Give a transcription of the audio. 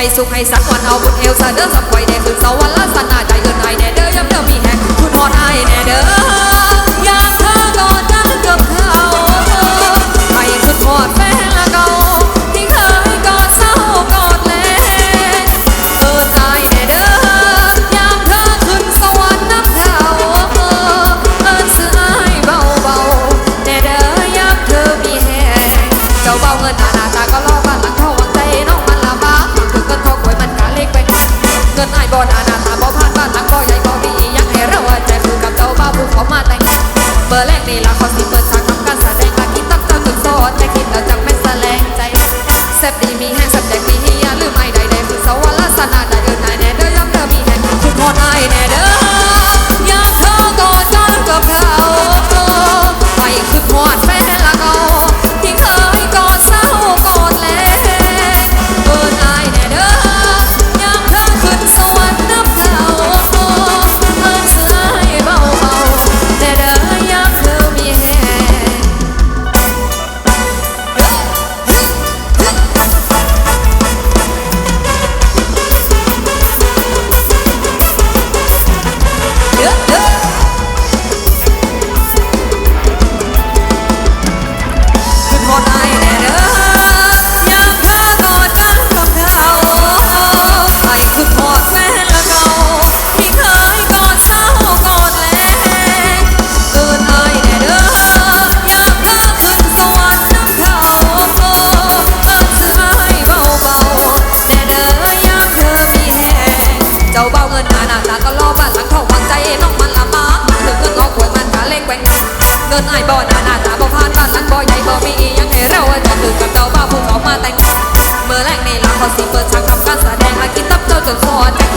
ให้สุขให้สักวันเอาบุญเอวสะเด้อสักไว้แน่คืนเสาวันละสนาใจเกินไอแน่เด้อย้ำเด้อมีแหงคุณฮอดไอแน่เด้อ บนอาณาตาบ่ผ่านบ้านหลังบ่ใหญ่บ่มีอียังให้เราใจคือกับเจ้าบ่าวผู้เขามาแต่งเบอร์แรกนี่ล่ะขอสิเปิดฉากทำการแสดงมาคิดตั้งเจ้าจุดโซ่แต่คิดแล้จังแม เขาสิเปิดฉากทำการแสดงและกินตับเจ้าจนคอแจ